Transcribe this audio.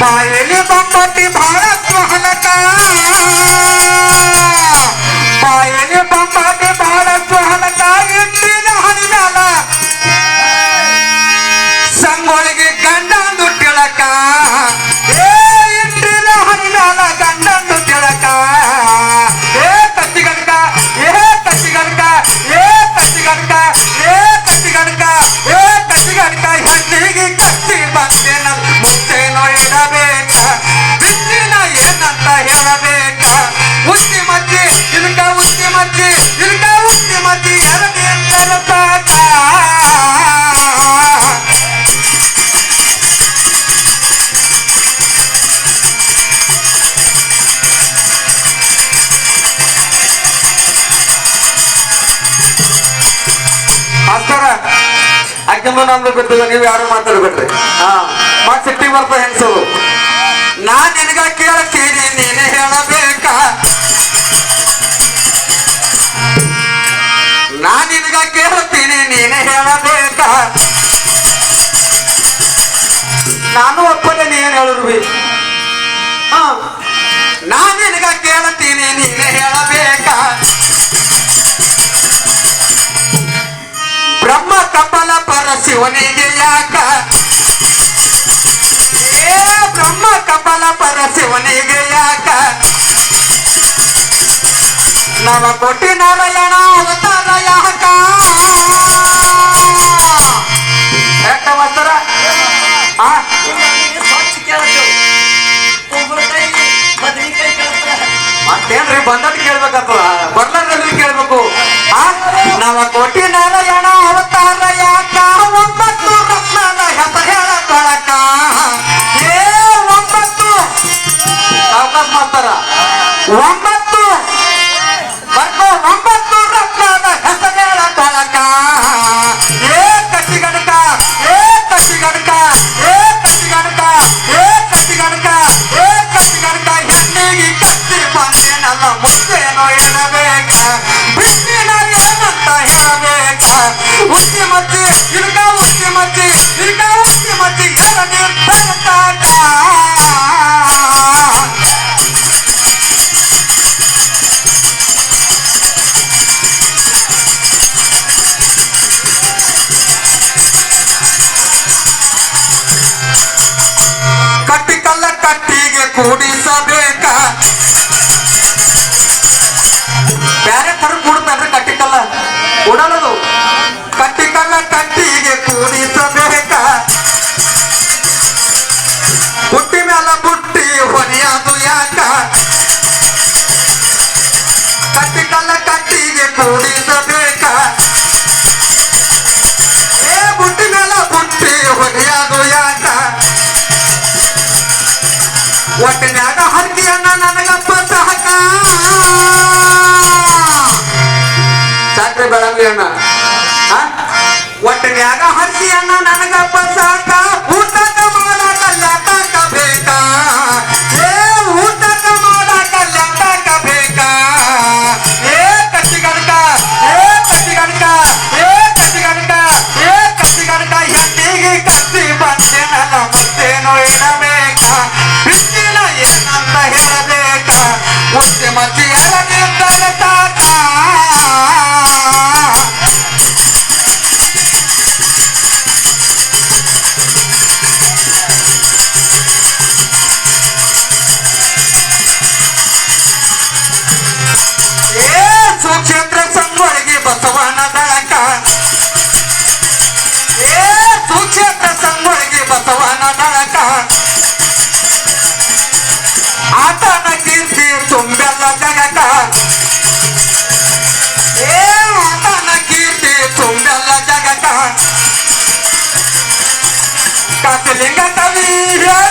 पायल बम्बटी भारत का पायल ಅಕ್ಕಿಂದು ನಮ್ದು ಬಿಟ್ಟಿಲ್ಲ ನೀವು ಯಾರು ಮಾತಾಡ್ಬೇಡ್ರಿ ಹಾ ಮತ್ ಸಿಟ್ಟಿ ಬರ್ತ ಹೆಂಗಸರು ನಾ ನಿನಗ ಕೇಳ್ತೀನಿ, ನೀನೆ ಹೇಳಬೇಕ. ನಾ ನಿನಗ ಕೇಳ್ತೀನಿ, ನೀನೆ ಹೇಳಬೇಕ. ನಾನು ಒಪ್ಪದೆ ನೀನ್ ಹೇಳಿರ್ವಿ ಹಾ ನಾ ಶಿವನಿಗೆ ಯಾಕ ಏ ಬ್ರಹ್ಮ ಕಪಲ ಪರ ಶಿವನಿಗೆ ಯಾಕ ನವ ಕೋಟಿ ನಾರಾಯಣ ಅವತಾರ ಮತ್ತೇನ್ರಿ? ಬಂದದ್ ಕೇಳ್ಬೇಕಪ್ಪ. ಬರ್ಲಾರ್ದಲ್ಲಿ ಕೇಳ್ಬೇಕು. ಆ? ನವ ಕೋಟಿ ನಾರಾಯಣ ಅವತಾರ ಯಾಕ? ಒಂಬತ್ತು ರತ್ನದ ಹೆಸ ಹೇಳ ಏ, ಒಂಬತ್ತು. ಸಾವಕಾಶ ಮಾಡ್ತಾರ. ಒಂಬತ್ತು ಮುತ್ತೇನೋ ಇಡಬೇಕ ತರ ಕೂಡ್ತಾನ್ರಿ ಕಟ್ಟಿ ಕಲ್ಲ ಕೂಡಲದು ಕಟ್ಟಿ ಕಲ್ಲ ಕಟ್ಟಿಗೆ ಕೂಡಿಸಬೇಕ. ಬುಟ್ಟಿ ಮ್ಯಾಲ ಬುಟ್ಟಿ ಹೊನೆಯದು ಯಾಕ? ಕಟ್ಟಿ ಕಲ್ಲ ಕಟ್ಟಿಗೆ ಕೂಡಿಸಬೇಕ. ಬೆಳಂಗಿ ಅಣ್ಣ ಒಟ್ಟನ್ಯಾಗ ಒಟ್ಟಿನ್ಯಾಗ ಅಣ್ಣ ನನಗಪ್ಪ ಸಾಕ ಊಟಕ ಮಾಡಾಕ ಲಟಾಕ ಬೇಕಾ? ಏ, ಊಟಕ ಮಾಡಾಕ ಲಟಾಕ ಬೇಕಾ? ಏ ಕಟ್ಟಿಗಡ್ಕ ಏ ಕಟ್ಟಿಗಡ್ಕ ಏ ಕಟ್ಟಿಗಡ್ಕ ಏ ಕಟ್ಟಿಗಡ್ಕ ಹೆಣ್ಣಿಗೆ ಕತ್ತಿ ಬಂದೇನಲ್ಲ, ಮತ್ತೇನು ಇಡಬೇಕ? ಬಿಟ್ಟಿನ ಏನಂತ ಹೇಳಬೇಕ? ಮುತ್ತಿ ಮತ್ತಿ ಸಂಗೊಳಗಿ ಬಸವನ ದಳಕ ಏ ಸುಕ್ಷೇತ್ರ ಸಂಗೊಳಗಿ ಬಸವನ ದಳಕ ಆತನ ಕೀರ್ತಿ ತುಂಬೆಲ್ಲ ಜಗಕ ಏ ಆತನ ಕೀರ್ತಿ ತುಂಬೆಲ್ಲ ಜಗಕ ಕಸಲಿಂಗ ಕವಿ ಹೇಳಿದ ಜನಕ